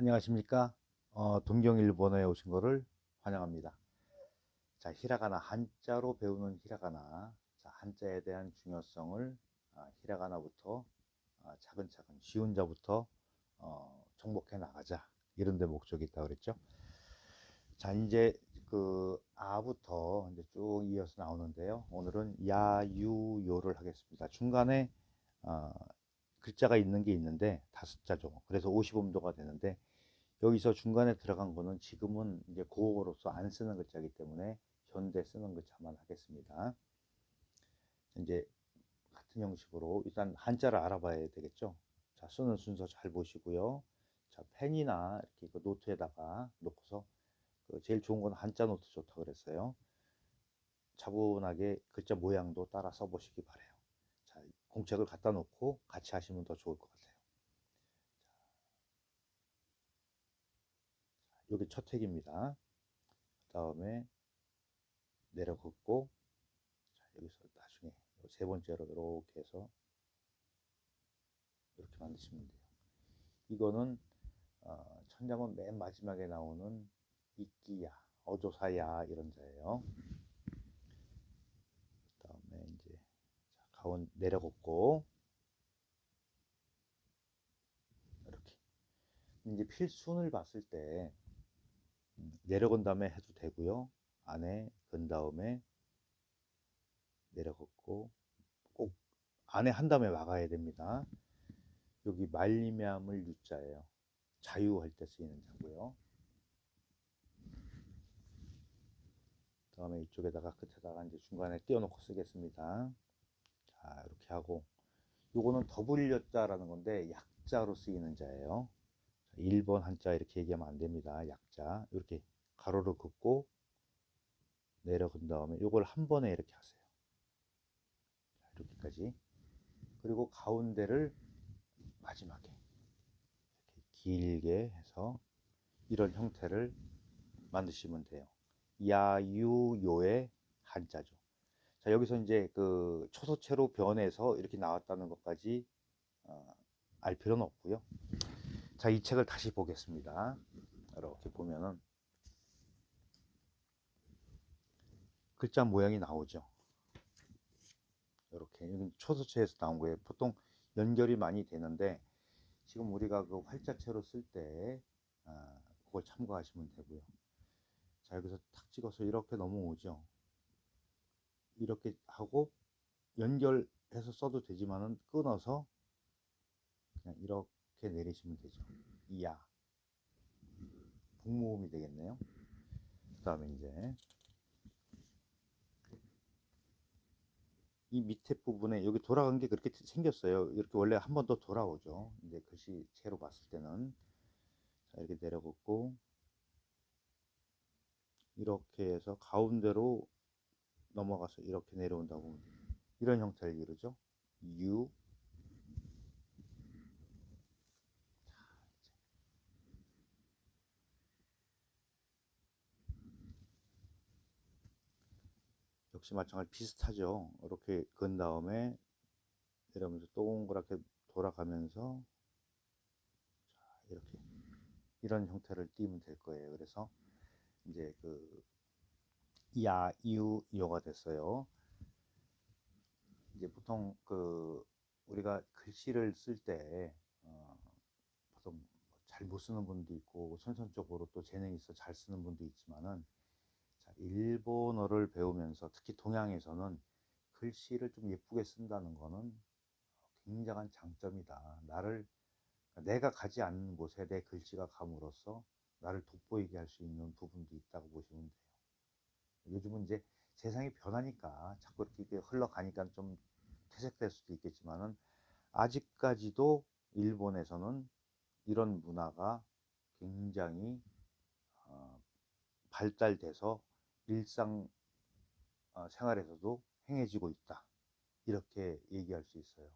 안녕하십니까. 어, 동경일본어에 오신 거를 환영합니다. 자, 히라가나 한자로 배우는 히라가나. 자, 한자에 대한 중요성을 아, 히라가나부터 아, 차근차근 쉬운 자부터 어, 정복해 나가자. 이런 데 목적이 있다 그랬죠. 자, 이제 그 아부터 이제 쭉 이어서 나오는데요. 오늘은 야유요를 하겠습니다. 중간에 어, 글자가 있는 게 있는데 다섯 자죠. 그래서 50음도가 되는데 여기서 중간에 들어간 거는 지금은 이제 고어로서 안 쓰는 글자이기 때문에 현대 쓰는 글자만 하겠습니다. 이제 같은 형식으로 일단 한자를 알아봐야 되겠죠. 자, 쓰는 순서 잘 보시고요. 자, 펜이나 이렇게 그 노트에다가 놓고서 그 제일 좋은 건 한자 노트 좋다 그랬어요. 차분하게 글자 모양도 따라 써보시기 바래요. 자, 공책을 갖다 놓고 같이 하시면 더 좋을 것 같아요. 여기 첫 택입니다. 그 다음에 내려 긋고 자, 여기서 나중에 세 번째로 이렇게 해서 이렇게 만드시면 돼요. 이거는 어, 천장은 맨 마지막에 나오는 이끼야, 어조사야 이런 자예요. 그 다음에 이제 자, 가운 내려 긋고 이렇게 이제 필순을 봤을 때 음, 내려건 다음에 해도 되고요. 안에 건 다음에 내려 걷고 꼭 안에 한 다음에 막아야 됩니다. 여기 말리매함을 유자예요. 자유할 때 쓰이는 자고요. 다음에 이쪽에다가 끝에다가 이제 중간에 띄워놓고 쓰겠습니다. 자 이렇게 하고 요거는 더블 여자라는 건데 약자로 쓰이는 자예요. 1번 한자 이렇게 얘기하면 안 됩니다. 약자. 이렇게 가로를 긋고 내려간 다음에 이걸 한 번에 이렇게 하세요. 이렇게까지. 그리고 가운데를 마지막에 길게 해서 이런 형태를 만드시면 돼요. 야유요의 한자죠. 자, 여기서 이제 그 초소체로 변해서 이렇게 나왔다는 것까지 어, 알 필요는 없고요. 자, 이 책을 다시 보겠습니다. 이렇게 보면은 글자 모양이 나오죠. 이렇게 초소체에서 나온 거예요. 보통 연결이 많이 되는데 지금 우리가 그 활자체로 쓸때 아, 그걸 참고하시면 되고요. 자, 여기서 탁 찍어서 이렇게 넘어오죠. 이렇게 하고 연결해서 써도 되지만은 끊어서 그냥 이렇게 이렇게 내리시면 되죠. 이야. 북모음이 되겠네요. 그 다음에 이제 이 밑에 부분에 여기 돌아간 게 그렇게 생겼어요. 이렇게 원래 한 번 더 돌아오죠. 이제 글씨체로 봤을 때는 자 이렇게 내려붙고 이렇게 해서 가운데로 넘어가서 이렇게 내려온다고 이런 형태를 이루죠. U 역시 마찬가지 비슷하죠. 이렇게 건 다음에 내려오면서 동그랗게 돌아가면서 자, 이렇게 이런 형태를 띄우면 될 거예요. 그래서 이제 그 야, 이유, 요가 됐어요. 이제 보통 그 우리가 글씨를 쓸때 어, 보통 잘 못 쓰는 분도 있고 선선적으로 또 재능이 있어 잘 쓰는 분도 있지만은 일본어를 배우면서 특히 동양에서는 글씨를 좀 예쁘게 쓴다는 것은 굉장한 장점이다. 나를 내가 가지 않는 곳에 내 글씨가 감으로써 나를 돋보이게 할 수 있는 부분도 있다고 보시면 돼요. 요즘은 이제 세상이 변하니까 자꾸 이렇게 흘러가니까 좀 퇴색될 수도 있겠지만은 아직까지도 일본에서는 이런 문화가 굉장히 어, 발달돼서 일상 어, 생활에서도 행해지고 있다. 이렇게 얘기할 수 있어요.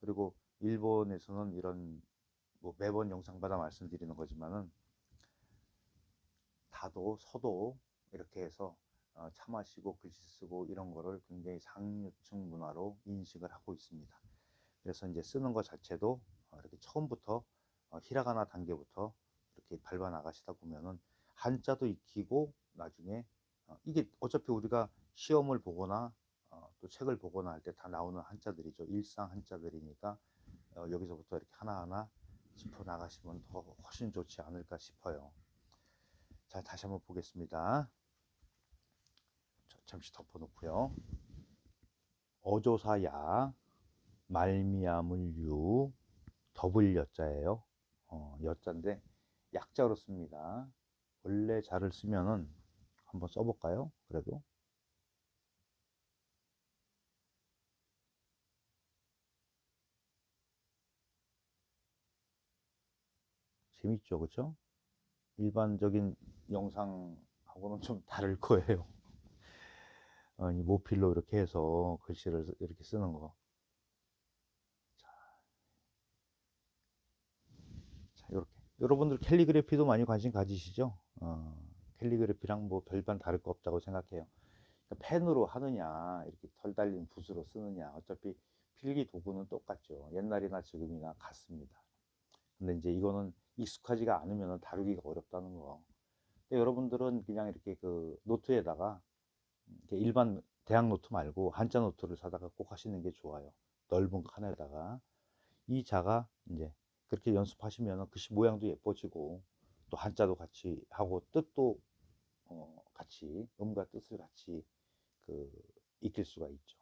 그리고 일본에서는 이런 뭐 매번 영상마다 말씀드리는 거지만은 다도 서도 이렇게 해서 어, 차 마시고 글씨 쓰고 이런 거를 굉장히 상류층 문화로 인식을 하고 있습니다. 그래서 이제 쓰는 것 자체도 어, 이렇게 처음부터 히라가나 단계부터 이렇게 밟아 나가시다 보면은 한자도 익히고 나중에 어, 이게 어차피 우리가 시험을 보거나 어, 또 책을 보거나 할 때 다 나오는 한자들이죠. 일상 한자들이니까 어, 여기서부터 이렇게 하나하나 짚어 나가시면 더 훨씬 좋지 않을까 싶어요. 자, 다시 한번 보겠습니다. 자, 잠시 덮어놓고요. 어조사야 말미암을 유 더블 여자예요. 어, 여자인데 약자로 씁니다. 원래 자를 쓰면은 한번 써볼까요? 그래도 재밌죠, 그쵸? 일반적인 영상하고는 좀 다를 거예요. 어, 이 모필로 이렇게 해서 글씨를 쓰- 이렇게 쓰는 거. 자, 자, 이렇게. 여러분들 캘리그래피도 많이 관심 가지시죠? 어, 캘리그래피랑 뭐 별반 다를 거 없다고 생각해요. 그러니까 펜으로 하느냐, 이렇게 털 달린 붓으로 쓰느냐, 어차피 필기 도구는 똑같죠. 옛날이나 지금이나 같습니다. 근데 이제 이거는 익숙하지가 않으면 다루기가 어렵다는 거. 근데 여러분들은 그냥 이렇게 그 노트에다가 일반 대학 노트 말고 한자 노트를 사다가 꼭 하시는 게 좋아요. 넓은 칸에다가 이 자가 이제 그렇게 연습하시면 글씨 모양도 예뻐지고 또 한자도 같이 하고 뜻도 어, 같이 음과 뜻을 같이 그 익힐 수가 있죠.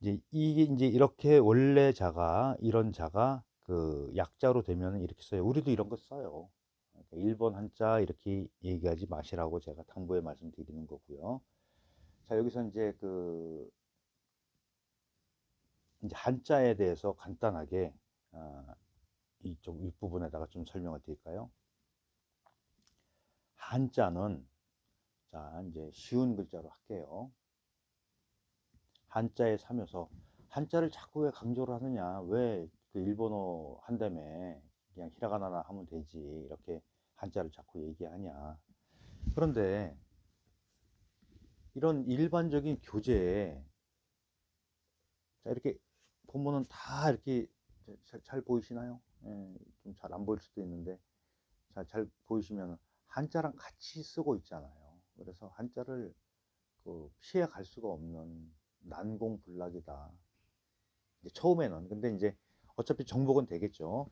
이제 이게 이제 이렇게 원래 자가 이런 자가 그 약자로 되면 이렇게 써요. 우리도 이런 거 써요. 그러니까 일본 한자 이렇게 얘기하지 마시라고 제가 당부에 말씀드리는 거고요. 자, 여기서 이제 그 이제 한자에 대해서 간단하게 아, 이쪽 윗부분에다가 좀 설명을 드릴까요? 한자는 자, 이제 쉬운 글자로 할게요. 한자에 사면서 한자를 자꾸 왜 강조를 하느냐? 왜 그 일본어 한다며 그냥 히라가나나 하면 되지 이렇게 한자를 자꾸 얘기하냐? 그런데 이런 일반적인 교재에 자 이렇게 보면은 다 이렇게 잘, 잘 보이시나요? 예, 좀잘 안 보일 수도 있는데 자, 잘 보이시면 한자랑 같이 쓰고 있잖아요. 그래서 한자를 그 피해 갈 수가 없는 난공불락이다. 처음에는 근데 이제 어차피 정복은 되겠죠.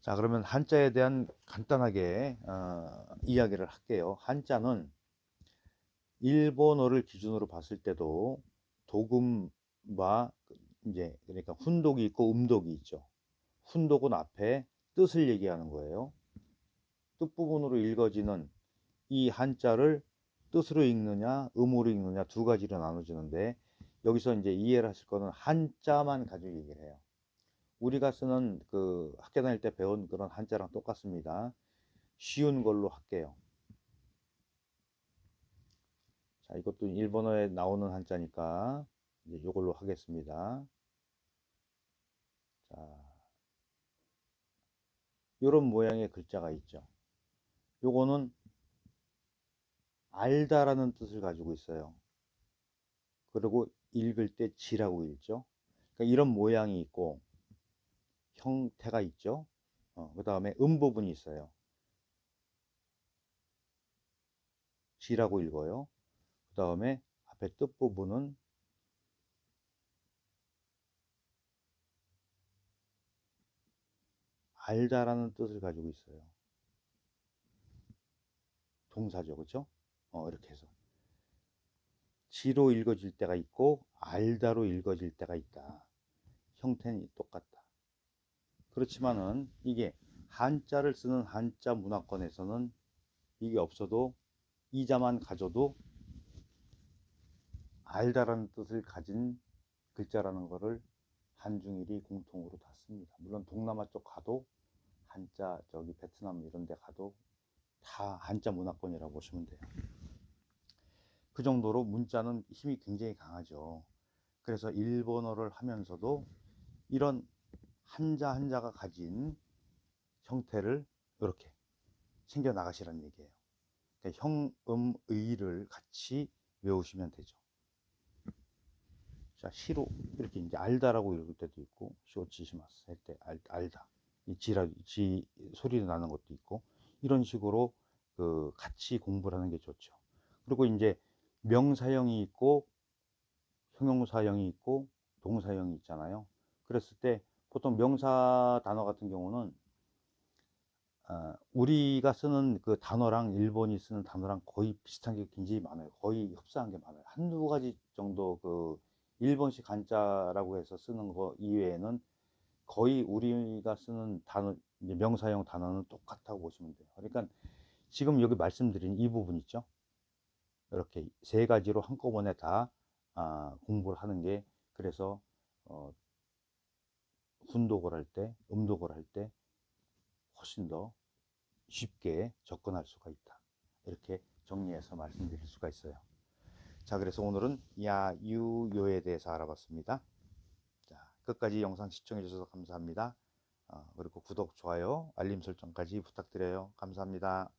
자 그러면 한자에 대한 간단하게 어, 이야기를 할게요. 한자는 일본어를 기준으로 봤을 때도 도금과 이제 그러니까 훈독이 있고 음독이 있죠. 훈독은 앞에 뜻을 얘기하는 거예요. 뜻 부분으로 읽어지는 이 한자를 뜻으로 읽느냐, 음으로 읽느냐 두 가지로 나눠지는데 여기서 이제 이해를 하실 거는 한자만 가지고 얘기를 해요. 우리가 쓰는 그 학교 다닐 때 배운 그런 한자랑 똑같습니다. 쉬운 걸로 할게요. 자, 이것도 일본어에 나오는 한자니까 이제 이걸로 하겠습니다. 자, 이런 모양의 글자가 있죠. 요거는 알다라는 뜻을 가지고 있어요. 그리고 읽을 때 지라고 읽죠. 그러니까 이런 모양이 있고 형태가 있죠. 어, 그 다음에 음 부분이 있어요. 지라고 읽어요. 그 다음에 앞에 뜻 부분은 알다라는 뜻을 가지고 있어요. 동사죠, 그렇죠? 어, 이렇게 해서 지로 읽어질 때가 있고 알다로 읽어질 때가 있다. 형태는 똑같다. 그렇지만은 이게 한자를 쓰는 한자 문화권에서는 이게 없어도 이자만 가져도 알다라는 뜻을 가진 글자라는 것을 한중일이 공통으로 다 씁니다. 물론 동남아 쪽 가도 한자 저기 베트남 이런 데 가도 다 한자 문화권이라고 보시면 돼요. 그 정도로 문자는 힘이 굉장히 강하죠. 그래서 일본어를 하면서도 이런 한자 한자가 가진 형태를 이렇게 챙겨 나가시라는 얘기예요. 그러니까 형, 음, 의를 같이 외우시면 되죠. 자, 시로 이렇게 이제 알다라고 읽을 때도 있고, 쇼치시마스 할 때 알, 알다. 이 지라 지 소리가 나는 것도 있고 이런 식으로 그 같이 공부를 하는 게 좋죠. 그리고 이제 명사형이 있고 형용사형이 있고 동사형이 있잖아요. 그랬을 때 보통 명사 단어 같은 경우는 아, 우리가 쓰는 그 단어랑 일본이 쓰는 단어랑 거의 비슷한 게 굉장히 많아요. 거의 흡사한 게 많아요. 한두 가지 정도 그 일본식 한자라고 해서 쓰는 거 이외에는 거의 우리가 쓰는 단어, 명사형 단어는 똑같다고 보시면 돼요. 그러니까 지금 여기 말씀드린 이 부분 있죠? 이렇게 세 가지로 한꺼번에 다 아, 공부를 하는 게 그래서 어, 훈독을 할 때, 음독을 할 때 훨씬 더 쉽게 접근할 수가 있다. 이렇게 정리해서 말씀드릴 수가 있어요. 자, 그래서 오늘은 야, 유, 요에 대해서 알아봤습니다. 자, 끝까지 영상 시청해 주셔서 감사합니다. 어, 그리고 구독, 좋아요, 알림 설정까지 부탁드려요. 감사합니다.